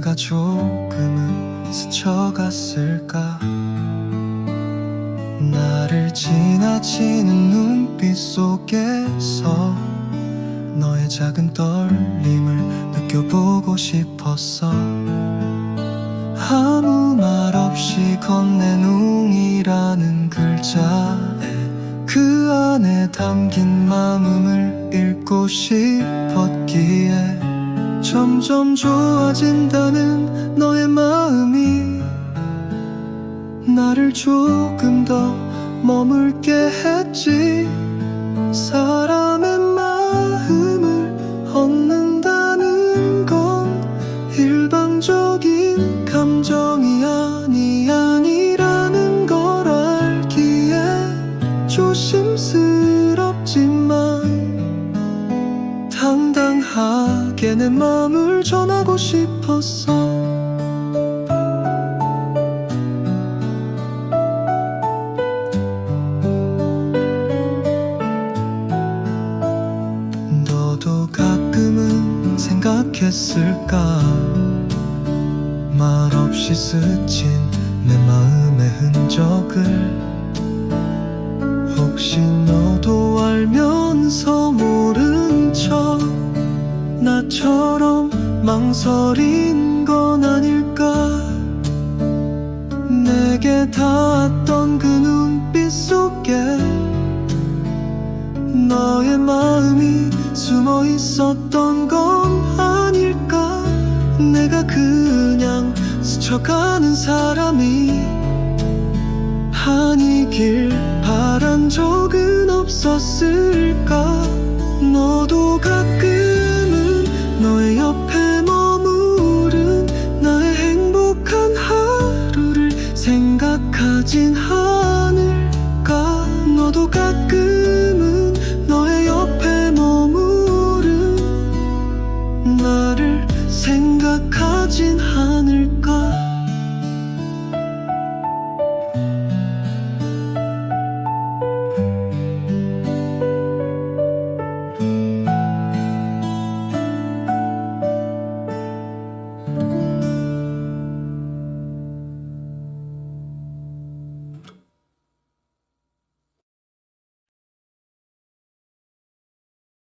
내가 조금은 스쳐갔을까? 나를 지나치는 눈빛 속에서 너의 작은 떨림을 느껴보고 싶었어. 아무 말 없이 건넨 웅이라는 글자에 그 안에 담긴 마음을 읽고 싶었기에 점점 좋아진다는 너의 마음이 나를 조금 더 머물게 했지. 사람의 마음을 얻는다는 건 일방적인 감정이 당당하게 내 마음을 전하고 싶었어. 너도 가끔은 생각했을까? 말없이 스친 내 마음의 흔적을 혹시 너도 알면서 나처럼 망설인 건 아닐까? 내게 닿았던 그 눈빛 속에 너의 마음이 숨어 있었던 건 아닐까? 내가 그냥 스쳐가는 사람이 아니길 바란 적은 없었을까? 너도 今后